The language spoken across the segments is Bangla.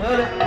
Öyle.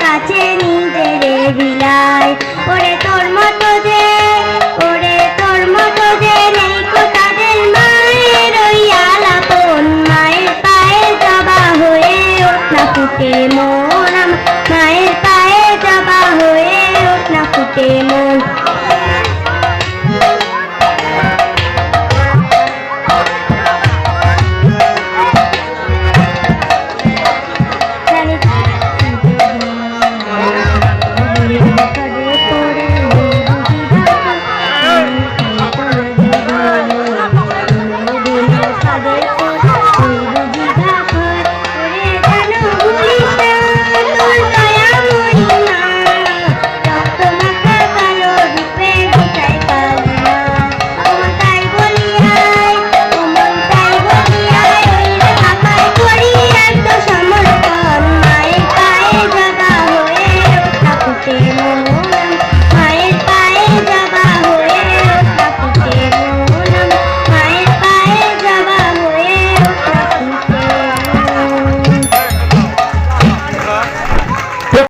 কাছে নিজের বিলাই